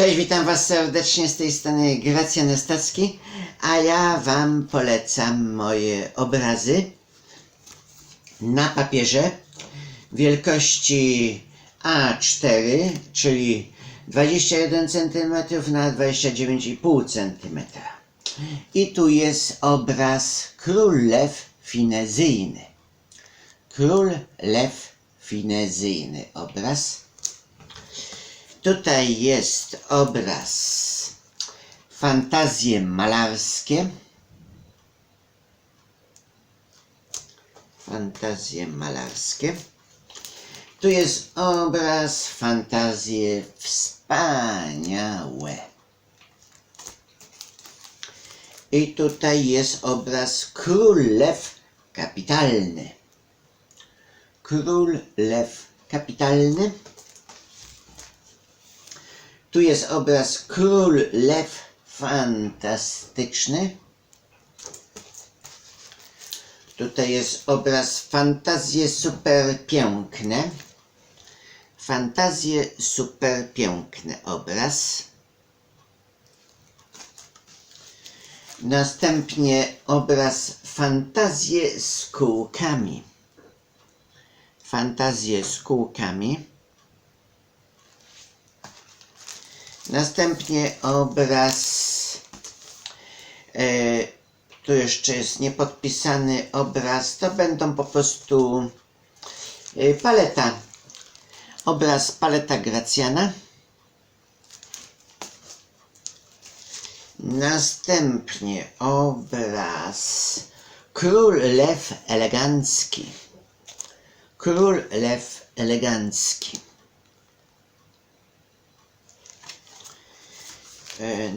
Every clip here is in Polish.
Cześć, witam Was serdecznie z tej strony Gracjan Stacki, a ja Wam polecam moje obrazy na papierze wielkości A4, czyli 21 cm na 29,5 cm. I tu jest obraz Król Lew Finezyjny. Król Lew Finezyjny obraz. Tutaj jest obraz Fantazje malarskie. Fantazje malarskie. Tu jest obraz Fantazje wspaniałe. I tutaj jest obraz Król Lew kapitalny. Król Lew kapitalny. Tu jest obraz Król Lew fantastyczny. Tutaj jest obraz Fantazje super piękne. Fantazje super piękne obraz. Następnie obraz Fantazje z kółkami. Fantazje z kółkami. Następnie obraz. E, tu jeszcze jest niepodpisany obraz. To będą po prostu e, paleta. Obraz paleta Gracjana. Następnie obraz Król Lew elegancki. Król Lew elegancki.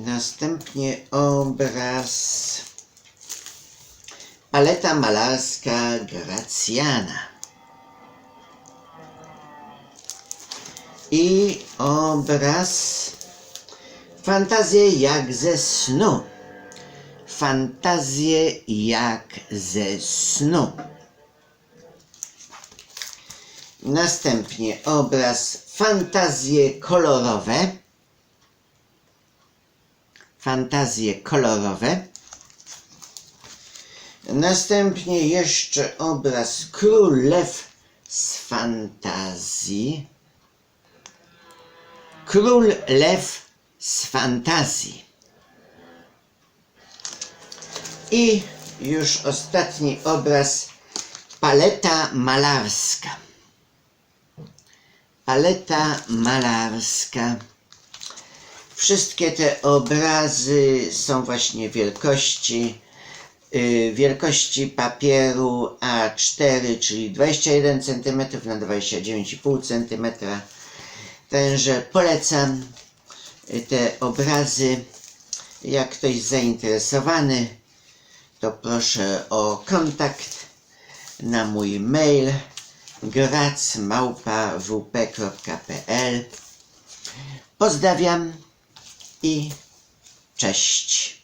Następnie obraz Paleta malarska Gracjana. I obraz Fantazje jak ze snu. Fantazje jak ze snu. Następnie obraz Fantazje kolorowe fantazje kolorowe. Następnie jeszcze obraz Król Lew z fantazji. Król Lew z fantazji. I już ostatni obraz paleta malarska. Paleta malarska. Wszystkie te obrazy są właśnie wielkości yy, wielkości papieru A4, czyli 21 cm na 29,5 cm. Także polecam y, te obrazy. Jak ktoś zainteresowany, to proszę o kontakt na mój mail gracmałpa.wp.pl Pozdrawiam i cześć.